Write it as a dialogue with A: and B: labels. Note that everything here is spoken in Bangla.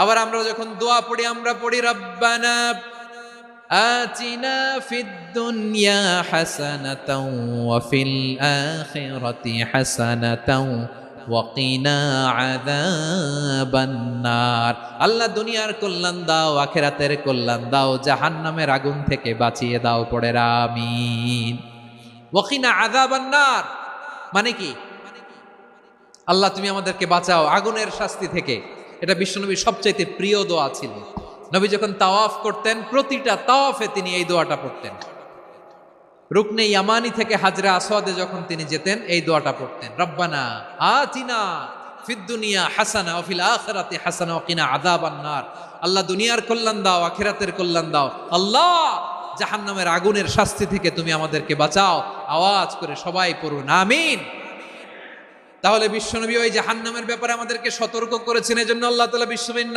A: আবার আমরা যখন দোয়া পড়ি, আমরা পড়ি, রব্বানা ফিদ দুনিয়া আল্লাহ দুনিয়ার কল্যাণ দাও, আখেরাতের কল্যাণ দাও জাহান নামের আগুন থেকে বাঁচিয়ে দাও পড়ে রামিন আগা বান্নার মানে কি? আল্লাহ তুমি আমাদেরকে বাঁচাও, আগুনের শাস্তি থেকে। এটা বিশ্বনবীর সবচাইতে প্রিয় দোয়া ছিল। নবী যখন তাওয়াফ করতেন, প্রতিটা তাওয়াফে তিনি এই দোয়াটা পড়তেন। রুকনে ইয়ামানি থেকে হাজরা আসওয়াদে যখন তিনি যেতেন, এই দোয়াটা পড়তেন। রব্বানা আতিনা ফিদ দুনিয়া হাসানা ও ফিল আখিরাতি হাসানা ওয়া কিনা আযাবান নার। আল্লাহ দুনিয়ার কল্যাণ দাও, আখিরাতের কল্যাণ দাও। আল্লাহ, জাহান্নামের আগুনের শাস্তি থেকে তুমি আমাদেরকে বাঁচাও। আওয়াজ করে সবাই পড়ুন, আমিন। তাহলে বিশ্বনবী ওই জাহান্নামের ব্যাপারে আমাদেরকে সতর্ক করেছেন এজন্য আল্লাহ তালা বিশ্বনবীর